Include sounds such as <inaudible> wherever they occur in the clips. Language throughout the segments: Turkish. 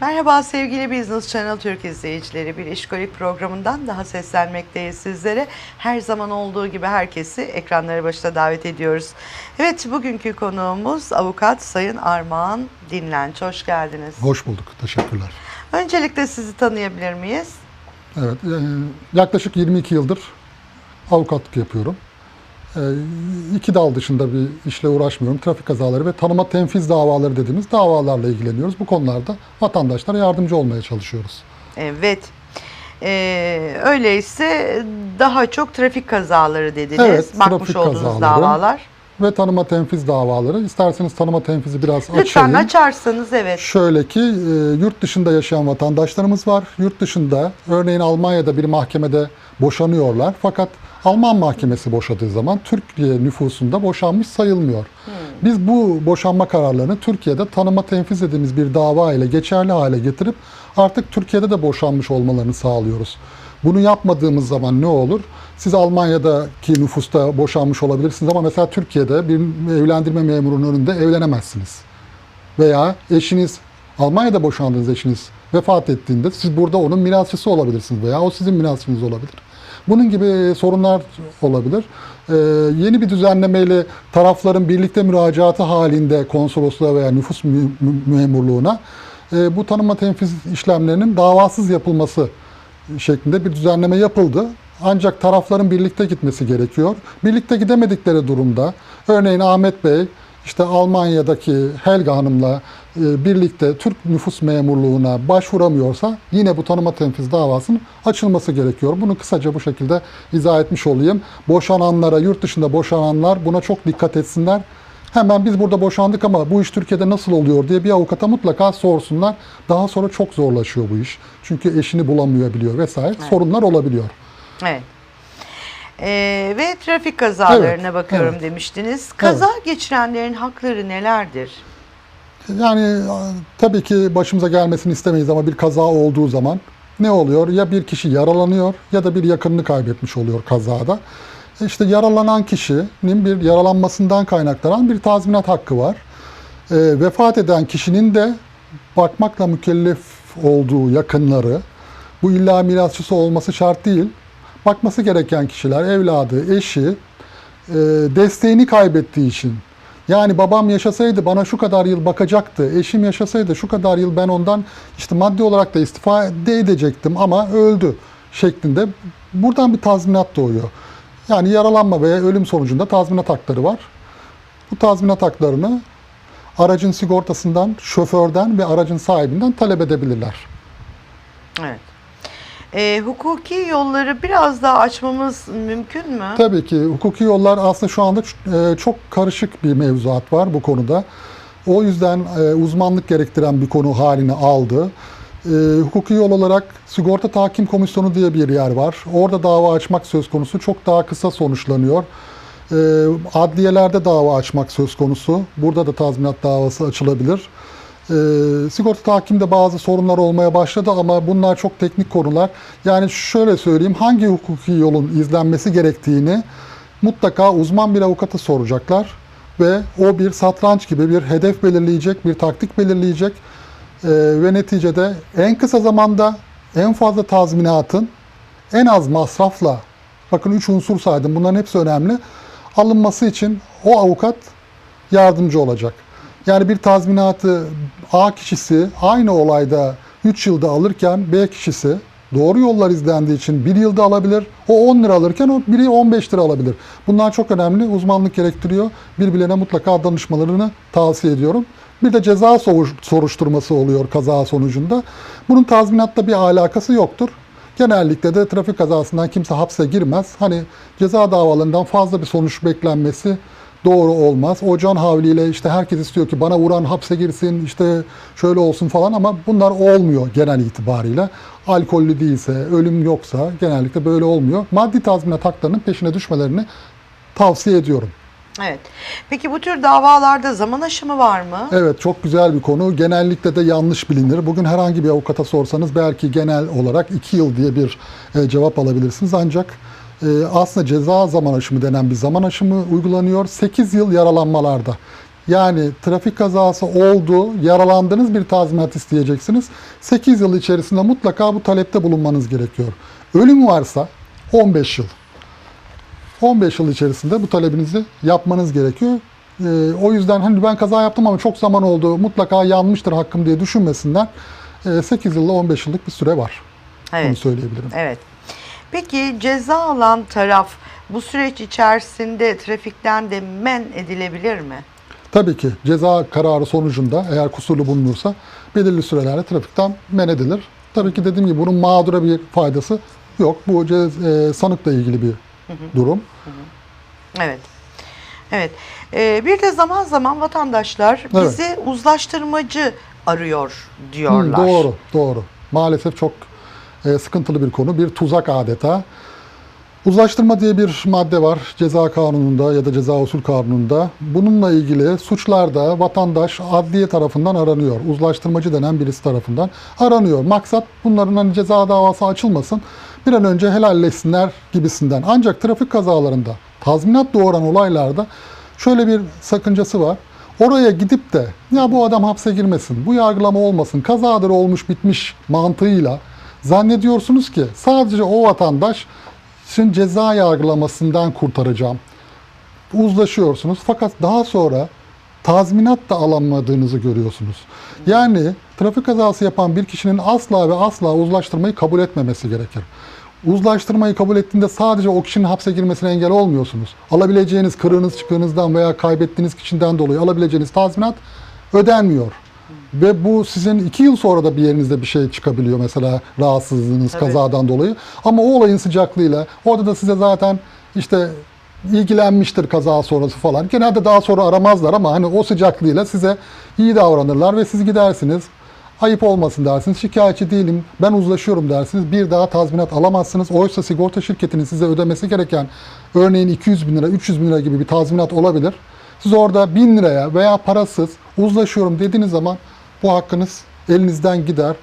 Merhaba sevgili Business Channel Türk izleyicileri. Bir işkolik programından daha seslenmekteyiz sizlere. Her zaman olduğu gibi herkesi ekranları başına davet ediyoruz. Evet bugünkü konuğumuz avukat Sayın Armağan Dinlenç. Hoş geldiniz. Hoş bulduk. Teşekkürler. Öncelikle sizi tanıyabilir miyiz? Evet, e, yaklaşık 22 yıldır avukatlık yapıyorum. E, iki dal dışında bir işle uğraşmıyorum. Trafik kazaları ve tanıma tenfiz davaları dediğimiz davalarla ilgileniyoruz. Bu konularda vatandaşlara yardımcı olmaya çalışıyoruz. Evet. Ee, öyleyse daha çok trafik kazaları dediniz. Evet, Bakmış trafik olduğunuz kazaları. davalar. Ve tanıma tenfiz davaları. İsterseniz tanıma tenfizi biraz Lütfen açayım. açarsanız evet. Şöyle ki e, yurt dışında yaşayan vatandaşlarımız var. Yurt dışında örneğin Almanya'da bir mahkemede boşanıyorlar. Fakat Alman mahkemesi boşadığı zaman Türkiye nüfusunda boşanmış sayılmıyor. Biz bu boşanma kararlarını Türkiye'de tanıma tenfiz dediğimiz bir dava ile geçerli hale getirip artık Türkiye'de de boşanmış olmalarını sağlıyoruz. Bunu yapmadığımız zaman ne olur? Siz Almanya'daki nüfusta boşanmış olabilirsiniz ama mesela Türkiye'de bir evlendirme memurunun önünde evlenemezsiniz veya eşiniz Almanya'da boşandığınız eşiniz vefat ettiğinde siz burada onun mirasçısı olabilirsiniz veya o sizin mirasçınız olabilir. Bunun gibi sorunlar olabilir. Ee, yeni bir düzenlemeyle tarafların birlikte müracaatı halinde konsolosluğa veya nüfus memurluğuna e, bu tanıma tenfiz işlemlerinin davasız yapılması şeklinde bir düzenleme yapıldı. Ancak tarafların birlikte gitmesi gerekiyor. Birlikte gidemedikleri durumda örneğin Ahmet Bey işte Almanya'daki Helga Hanım'la birlikte Türk nüfus memurluğuna başvuramıyorsa yine bu tanıma tenfiz davasının açılması gerekiyor. Bunu kısaca bu şekilde izah etmiş olayım. Boşananlara, yurt dışında boşananlar buna çok dikkat etsinler. Hemen biz burada boşandık ama bu iş Türkiye'de nasıl oluyor diye bir avukata mutlaka sorsunlar. Daha sonra çok zorlaşıyor bu iş. Çünkü eşini bulamıyor vesaire. Sorunlar olabiliyor. Evet. Ee, ve trafik kazalarına Evet, bakıyorum evet. demiştiniz. Kaza geçirenlerin hakları nelerdir? Yani a, tabii ki başımıza gelmesini istemeyiz ama bir kaza olduğu zaman ne oluyor? Ya bir kişi yaralanıyor ya da bir yakınını kaybetmiş oluyor kazada. E İşte yaralanan kişinin bir yaralanmasından kaynaklanan bir tazminat hakkı var. E, vefat eden kişinin de bakmakla mükellef olduğu yakınları, bu illa mirasçısı olması şart değil, bakması gereken kişiler, evladı, eşi, e, desteğini kaybettiği için yani babam yaşasaydı bana şu kadar yıl bakacaktı, eşim yaşasaydı şu kadar yıl ben ondan işte maddi olarak da istifade edecektim ama öldü şeklinde buradan bir tazminat doğuyor. Yani yaralanma veya ölüm sonucunda tazminat hakları var. Bu tazminat haklarını aracın sigortasından, şoförden ve aracın sahibinden talep edebilirler. Evet. Ee, hukuki yolları biraz daha açmamız mümkün mü? Tabii ki hukuki yollar aslında şu anda e, çok karışık bir mevzuat var bu konuda. O yüzden e, uzmanlık gerektiren bir konu halini aldı. E, Hukuki yol olarak Sigorta Tahkim Komisyonu diye bir yer var. Orada dava açmak söz konusu. Çok daha kısa sonuçlanıyor. E, Adliyelerde dava açmak söz konusu. Burada da tazminat davası açılabilir. E, sigorta tahkimde bazı sorunlar olmaya başladı ama bunlar çok teknik konular. Yani şöyle söyleyeyim hangi hukuki yolun izlenmesi gerektiğini mutlaka uzman bir avukata soracaklar ve o bir satranç gibi bir hedef belirleyecek, bir taktik belirleyecek Ee, ve neticede en kısa zamanda en fazla tazminatın en az masrafla bakın üç unsur saydım bunların hepsi önemli alınması için o avukat yardımcı olacak. Yani bir tazminatı A kişisi aynı olayda 3 yılda alırken B kişisi doğru yollar izlendiği için 1 yılda alabilir. O 10 lira alırken o biri 15 lira alabilir. Bunlar çok önemli. Uzmanlık gerektiriyor. Birbirlerine mutlaka danışmalarını tavsiye ediyorum. Bir de ceza soruş- soruşturması oluyor kaza sonucunda. Bunun tazminatla bir alakası yoktur. Genellikle de trafik kazasından kimse hapse girmez. Hani ceza davalarından fazla bir sonuç beklenmesi doğru olmaz. O can havliyle işte herkes istiyor ki bana vuran hapse girsin, işte şöyle olsun falan ama bunlar olmuyor genel itibariyle. Alkollü değilse, ölüm yoksa genellikle böyle olmuyor. Maddi tazminat haklarının peşine düşmelerini tavsiye ediyorum. Evet. Peki bu tür davalarda zaman aşımı var mı? Evet çok güzel bir konu. Genellikle de yanlış bilinir. Bugün herhangi bir avukata sorsanız belki genel olarak 2 yıl diye bir e, cevap alabilirsiniz. Ancak e, aslında ceza zaman aşımı denen bir zaman aşımı uygulanıyor. 8 yıl yaralanmalarda. Yani trafik kazası oldu, yaralandınız bir tazminat isteyeceksiniz. 8 yıl içerisinde mutlaka bu talepte bulunmanız gerekiyor. Ölüm varsa 15 yıl. 15 yıl içerisinde bu talebinizi yapmanız gerekiyor. Ee, o yüzden hani ben kaza yaptım ama çok zaman oldu, mutlaka yanmıştır hakkım diye düşünmesinler. Ee, 8 yılla 15 yıllık bir süre var. Bunu Evet. söyleyebilirim. Evet. Peki ceza alan taraf bu süreç içerisinde trafikten de men edilebilir mi? Tabii ki ceza kararı sonucunda eğer kusurlu bulunursa belirli sürelerle trafikten men edilir. Tabii ki dediğim gibi bunun mağdura bir faydası yok. Bu ce- e, sanıkla ilgili bir durum. Evet. Evet. Ee, bir de zaman zaman vatandaşlar Evet. bizi uzlaştırmacı arıyor Hı, diyorlar. doğru, doğru. Maalesef çok sıkıntılı bir konu. Bir tuzak adeta. Uzlaştırma diye bir madde var ceza kanununda ya da ceza usul kanununda. Bununla ilgili suçlarda vatandaş adliye tarafından aranıyor. Uzlaştırmacı denen birisi tarafından aranıyor. Maksat bunların hani ceza davası açılmasın. Bir an önce helalleşsinler gibisinden. Ancak trafik kazalarında tazminat doğuran olaylarda şöyle bir sakıncası var. Oraya gidip de ya bu adam hapse girmesin, bu yargılama olmasın, kazadır olmuş bitmiş mantığıyla zannediyorsunuz ki sadece o vatandaş şimdi ceza yargılamasından kurtaracağım. Uzlaşıyorsunuz fakat daha sonra tazminat da alamadığınızı görüyorsunuz. Yani trafik kazası yapan bir kişinin asla ve asla uzlaştırmayı kabul etmemesi gerekir. Uzlaştırmayı kabul ettiğinde sadece o kişinin hapse girmesine engel olmuyorsunuz. Alabileceğiniz kırığınız çıkığınızdan veya kaybettiğiniz kişiden dolayı alabileceğiniz tazminat ödenmiyor. Ve bu sizin iki yıl sonra da bir yerinizde bir şey çıkabiliyor mesela rahatsızlığınız, Tabii. kazadan dolayı. Ama o olayın sıcaklığıyla orada da size zaten işte ilgilenmiştir kaza sonrası falan. Genelde daha sonra aramazlar ama hani o sıcaklığıyla size iyi davranırlar ve siz gidersiniz. Ayıp olmasın dersiniz. Şikayetçi değilim. Ben uzlaşıyorum dersiniz. Bir daha tazminat alamazsınız. Oysa sigorta şirketinin size ödemesi gereken örneğin 200 bin lira, 300 bin lira gibi bir tazminat olabilir. Siz orada 1000 liraya veya parasız uzlaşıyorum dediğiniz zaman bu hakkınız elinizden gider.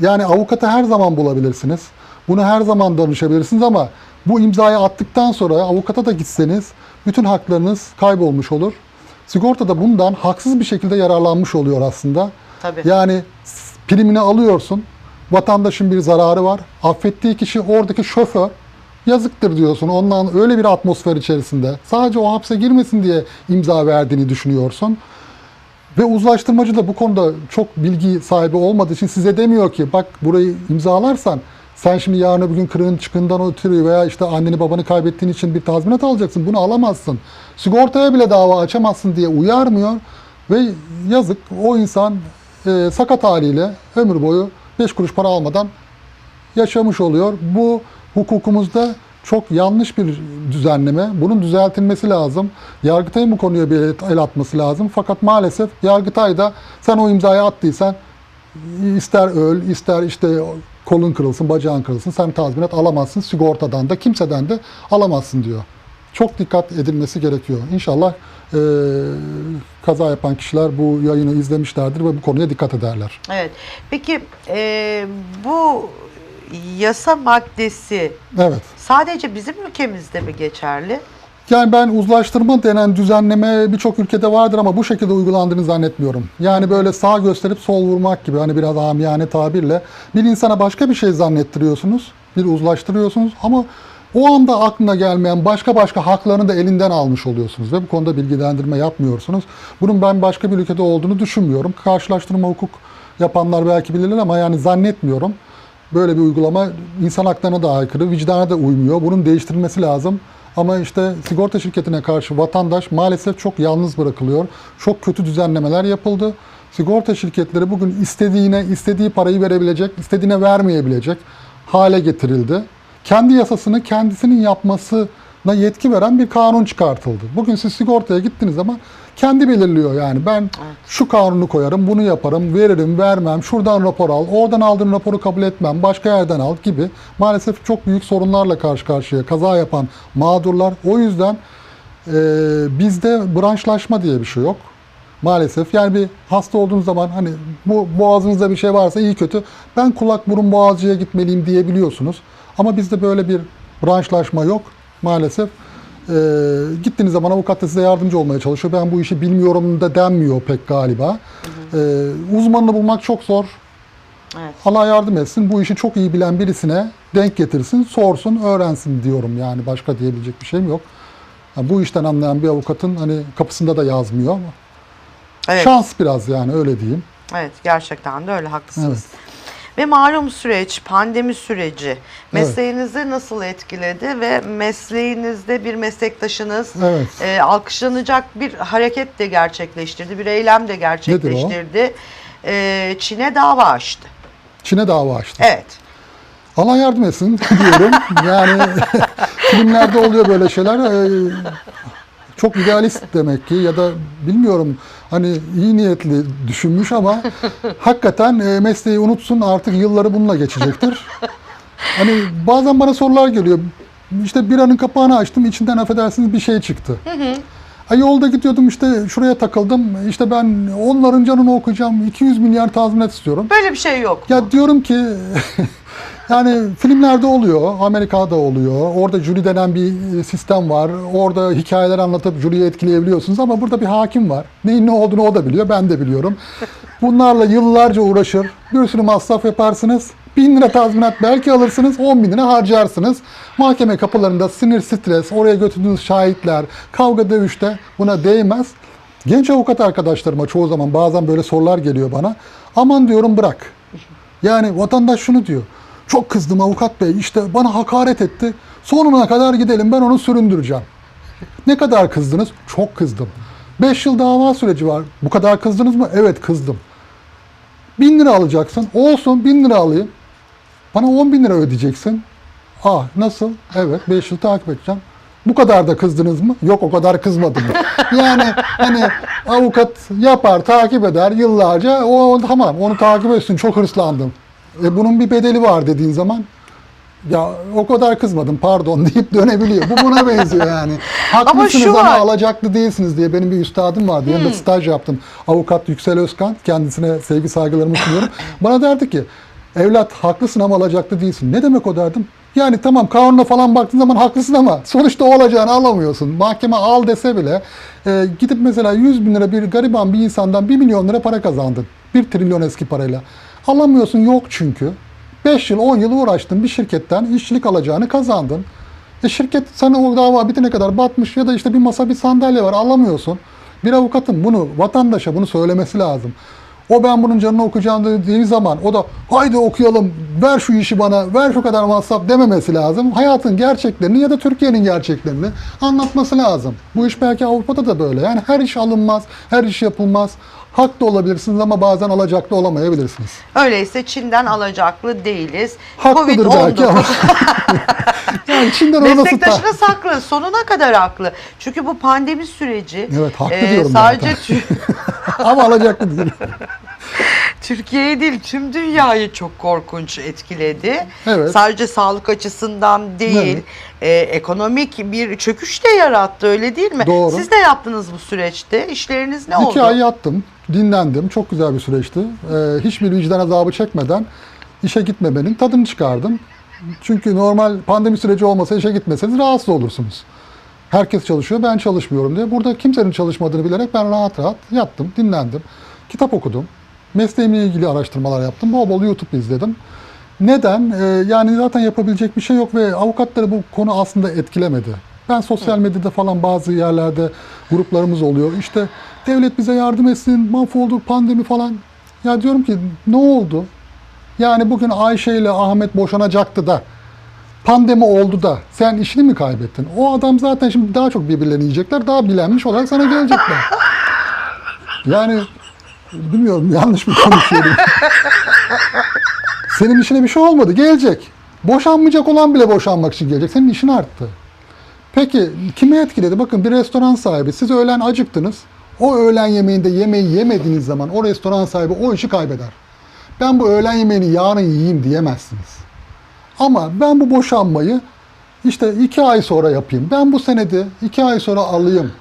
Yani avukatı her zaman bulabilirsiniz. Bunu her zaman danışabilirsiniz ama bu imzayı attıktan sonra avukata da gitseniz bütün haklarınız kaybolmuş olur. Sigorta da bundan haksız bir şekilde yararlanmış oluyor aslında. Tabii. Yani primini alıyorsun. Vatandaşın bir zararı var. Affettiği kişi oradaki şoför. Yazıktır diyorsun. Ondan öyle bir atmosfer içerisinde. Sadece o hapse girmesin diye imza verdiğini düşünüyorsun. Ve uzlaştırmacı da bu konuda çok bilgi sahibi olmadığı için size demiyor ki bak burayı imzalarsan sen şimdi yarın öbür gün kırığın çıkından ötürü veya işte anneni babanı kaybettiğin için bir tazminat alacaksın. Bunu alamazsın. Sigortaya bile dava açamazsın diye uyarmıyor. Ve yazık o insan e, sakat haliyle ömür boyu 5 kuruş para almadan yaşamış oluyor. Bu hukukumuzda çok yanlış bir düzenleme. Bunun düzeltilmesi lazım. Yargıtay'ın bu konuya bir el- atması lazım. Fakat maalesef Yargıtay da sen o imzayı attıysan ister öl, ister işte kolun kırılsın, bacağın kırılsın, sen tazminat alamazsın. Sigortadan da kimseden de alamazsın diyor. Çok dikkat edilmesi gerekiyor. İnşallah eee, kaza yapan kişiler bu yayını izlemişlerdir ve bu konuya dikkat ederler. Evet. Peki e, bu yasa maddesi Evet. sadece bizim ülkemizde mi geçerli? Yani ben uzlaştırma denen düzenleme birçok ülkede vardır ama bu şekilde uygulandığını zannetmiyorum. Yani böyle sağ gösterip sol vurmak gibi hani biraz amiyane tabirle bir insana başka bir şey zannettiriyorsunuz, bir uzlaştırıyorsunuz ama o anda aklına gelmeyen başka başka haklarını da elinden almış oluyorsunuz ve bu konuda bilgilendirme yapmıyorsunuz. Bunun ben başka bir ülkede olduğunu düşünmüyorum. Karşılaştırma hukuk yapanlar belki bilirler ama yani zannetmiyorum. Böyle bir uygulama insan haklarına da aykırı, vicdana da uymuyor. Bunun değiştirilmesi lazım. Ama işte sigorta şirketine karşı vatandaş maalesef çok yalnız bırakılıyor. Çok kötü düzenlemeler yapıldı. Sigorta şirketleri bugün istediğine, istediği parayı verebilecek, istediğine vermeyebilecek hale getirildi. Kendi yasasını kendisinin yapmasına yetki veren bir kanun çıkartıldı. Bugün siz sigortaya gittiğiniz zaman kendi belirliyor yani. Ben şu kanunu koyarım, bunu yaparım, veririm, vermem, şuradan rapor al, oradan aldığın raporu kabul etmem, başka yerden al gibi. Maalesef çok büyük sorunlarla karşı karşıya kaza yapan mağdurlar. O yüzden e, bizde branşlaşma diye bir şey yok. Maalesef yani bir hasta olduğunuz zaman hani bu boğazınızda bir şey varsa iyi kötü ben kulak burun boğazcıya gitmeliyim diyebiliyorsunuz. Ama bizde böyle bir branşlaşma yok maalesef. E, gittiğiniz zaman avukat da size yardımcı olmaya çalışıyor. Ben bu işi bilmiyorum da denmiyor pek galiba. E, uzmanını bulmak çok zor. Evet. Allah yardım etsin. Bu işi çok iyi bilen birisine denk getirsin, sorsun, öğrensin diyorum yani. Başka diyebilecek bir şeyim yok. Yani bu işten anlayan bir avukatın hani kapısında da yazmıyor ama Evet. şans biraz yani öyle diyeyim. Evet gerçekten de öyle haklısınız. Ve malum süreç, pandemi süreci mesleğinizi nasıl etkiledi ve mesleğinizde bir meslektaşınız Evet. e, alkışlanacak bir hareket de gerçekleştirdi, bir eylem de gerçekleştirdi. E, Çin'e dava açtı. Çin'e dava açtı. Evet. Allah yardım etsin <laughs> diyorum. Yani <laughs> filmlerde oluyor böyle şeyler. Ee, çok idealist <laughs> demek ki ya da bilmiyorum hani iyi niyetli düşünmüş ama hakikaten e, mesleği unutsun artık yılları bununla geçecektir. <laughs> Hani bazen bana sorular geliyor. İşte biranın kapağını açtım içinden affedersiniz bir şey çıktı. Ay yolda gidiyordum işte şuraya takıldım. İşte ben onların canını okuyacağım. 200 milyar tazminat istiyorum. Böyle bir şey yok. Ya diyorum ki <laughs> yani filmlerde oluyor, Amerika'da oluyor. Orada jüri denen bir e, sistem var. Orada hikayeler anlatıp jüriyi etkileyebiliyorsunuz ama burada bir hakim var. Neyin ne olduğunu o da biliyor, ben de biliyorum. Bunlarla yıllarca uğraşır. Bir sürü masraf yaparsınız. Bin lira tazminat belki alırsınız, 10 bin lira harcarsınız. Mahkeme kapılarında sinir, stres, oraya götürdüğünüz şahitler, kavga dövüşte buna değmez. Genç avukat arkadaşlarıma çoğu zaman bazen böyle sorular geliyor bana. Aman diyorum bırak. Yani vatandaş şunu diyor. Çok kızdım avukat bey işte bana hakaret etti. Sonuna kadar gidelim ben onu süründüreceğim. Ne kadar kızdınız? Çok kızdım. 5 yıl dava süreci var. Bu kadar kızdınız mı? Evet kızdım. 1000 lira alacaksın. Olsun 1000 lira alayım. Bana 10 bin lira ödeyeceksin. Ah nasıl? Evet 5 yıl takip edeceğim. Bu kadar da kızdınız mı? Yok o kadar kızmadım. yani hani avukat yapar, takip eder yıllarca. O tamam onu takip etsin çok hırslandım. E bunun bir bedeli var dediğin zaman ya o kadar kızmadım pardon <laughs> deyip dönebiliyor. Bu buna benziyor yani. <laughs> Haklısınız şu ama, var. alacaklı değilsiniz diye benim bir üstadım vardı. Yanında staj yaptım. Avukat Yüksel Özkan. Kendisine sevgi saygılarımı sunuyorum. <laughs> Bana derdi ki evlat haklısın ama alacaklı değilsin. Ne demek o derdim? Yani tamam kanuna falan baktığın zaman haklısın ama sonuçta o olacağını alamıyorsun. Mahkeme al dese bile e, gidip mesela 100 bin lira bir gariban bir insandan 1 milyon lira para kazandın. 1 trilyon eski parayla. Alamıyorsun yok çünkü. 5 yıl 10 yıl uğraştın bir şirketten işçilik alacağını kazandın. E şirket sana o dava bitene kadar batmış ya da işte bir masa bir sandalye var alamıyorsun. Bir avukatın bunu vatandaşa bunu söylemesi lazım. O ben bunun canını okuyacağım dediği zaman o da haydi okuyalım ver şu işi bana ver şu kadar masraf dememesi lazım. Hayatın gerçeklerini ya da Türkiye'nin gerçeklerini anlatması lazım. Bu iş belki Avrupa'da da böyle. Yani her iş alınmaz, her iş yapılmaz. Haklı olabilirsiniz ama bazen alacaklı olamayabilirsiniz. Öyleyse Çin'den alacaklı değiliz. Haklıdır belki ama. <laughs> yani Çin'den o nasıl ta- Meslektaşınız haklı. Sonuna kadar haklı. Çünkü bu pandemi süreci Evet, haklı e, diyorum sadece <laughs> ama alacaklı değil. <laughs> Türkiye'yi değil tüm dünyayı çok korkunç etkiledi. Evet. Sadece sağlık açısından değil, e, ekonomik bir çöküş de yarattı öyle değil mi? Doğru. Siz de yaptınız bu süreçte. İşleriniz ne oldu? İki ay yattım, dinlendim. Çok güzel bir süreçti. Ee, hiçbir vicdan azabı çekmeden işe gitmemenin tadını çıkardım. Çünkü normal pandemi süreci olmasa işe gitmeseniz rahatsız olursunuz. Herkes çalışıyor, ben çalışmıyorum diye. Burada kimsenin çalışmadığını bilerek ben rahat rahat yattım, dinlendim. Kitap okudum. Mesleğimle ilgili araştırmalar yaptım. Bol bol YouTube izledim. Neden? Ee, yani zaten yapabilecek bir şey yok ve avukatları bu konu aslında etkilemedi. Ben sosyal medyada falan bazı yerlerde gruplarımız oluyor. İşte devlet bize yardım etsin, mahvolduk, pandemi falan. Ya diyorum ki ne oldu? Yani bugün Ayşe ile Ahmet boşanacaktı da pandemi oldu da sen işini mi kaybettin? O adam zaten şimdi daha çok birbirlerini yiyecekler. Daha bilenmiş olarak sana gelecekler. <laughs> Yani bilmiyorum yanlış mı konuşuyorum? Senin işine bir şey olmadı. Gelecek. Boşanmayacak olan bile boşanmak için gelecek. Senin işin arttı. Peki kimi etkiledi? Bakın bir restoran sahibi. Siz öğlen acıktınız. O öğlen yemeğinde yemeği yemediğiniz zaman o restoran sahibi o işi kaybeder. Ben bu öğlen yemeğini yarın yiyeyim diyemezsiniz. Ama ben bu boşanmayı işte iki ay sonra yapayım. Ben bu senede iki ay sonra alayım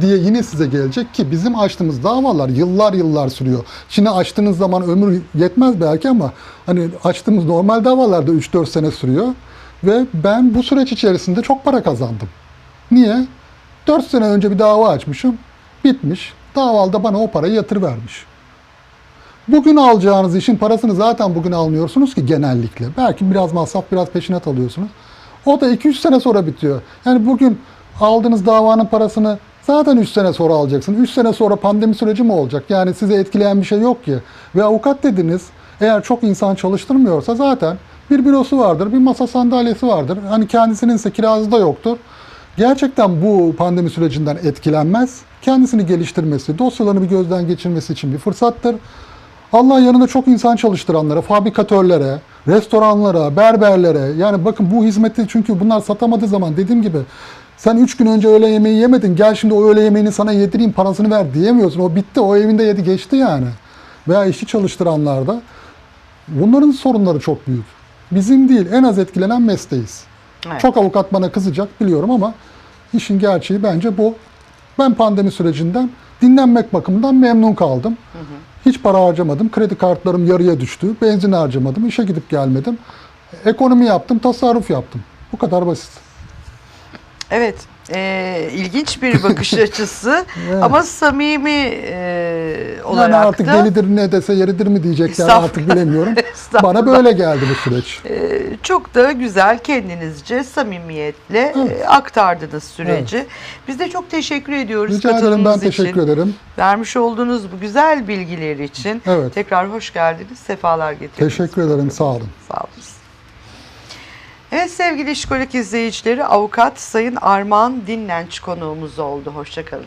diye yine size gelecek ki bizim açtığımız davalar yıllar yıllar sürüyor. Çin'e açtığınız zaman ömür yetmez belki ama hani açtığımız normal davalarda 3-4 sene sürüyor. Ve ben bu süreç içerisinde çok para kazandım. Niye? 4 sene önce bir dava açmışım. Bitmiş. Davalda bana o parayı yatırıvermiş. Bugün alacağınız işin parasını zaten bugün almıyorsunuz ki genellikle. Belki biraz masraf, biraz peşinat alıyorsunuz. O da 2-3 sene sonra bitiyor. Yani bugün aldığınız davanın parasını zaten 3 sene sonra alacaksın. 3 sene sonra pandemi süreci mi olacak? Yani size etkileyen bir şey yok ki. Ve avukat dediniz eğer çok insan çalıştırmıyorsa zaten bir bürosu vardır, bir masa sandalyesi vardır. Hani kendisinin ise kirası da yoktur. Gerçekten bu pandemi sürecinden etkilenmez. Kendisini geliştirmesi, dosyalarını bir gözden geçirmesi için bir fırsattır. Allah yanında çok insan çalıştıranlara, fabrikatörlere, restoranlara, berberlere yani bakın bu hizmeti çünkü bunlar satamadığı zaman dediğim gibi sen 3 gün önce öğle yemeği yemedin gel şimdi o öğle yemeğini sana yedireyim parasını ver diyemiyorsun. O bitti o evinde yedi geçti yani. Veya işçi çalıştıranlar da bunların sorunları çok büyük. Bizim değil en az etkilenen mesleğiz. Evet. Çok avukat bana kızacak biliyorum ama işin gerçeği bence bu. Ben pandemi sürecinden dinlenmek bakımından memnun kaldım. Hiç para harcamadım. Kredi kartlarım yarıya düştü. Benzin harcamadım. işe gidip gelmedim. Ekonomi yaptım, tasarruf yaptım. Bu kadar basit. Evet, e, ilginç bir bakış <laughs> açısı Evet. ama samimi e, olarak Yani artık da delidir ne dese yeridir mi diyecekler artık bilemiyorum. <laughs> Bana böyle geldi bu süreç. e, çok da güzel kendinizce samimiyetle Evet. e, aktardınız süreci. Biz de çok teşekkür ediyoruz Rica ederim ben için. teşekkür ederim. Vermiş olduğunuz bu güzel bilgiler için Evet. tekrar hoş geldiniz, sefalar getirdiniz. Teşekkür ederim sağ olun. Sağ olun. Evet sevgili işkolik izleyicileri avukat Sayın Armağan Dinlenç konuğumuz oldu. Hoşçakalın.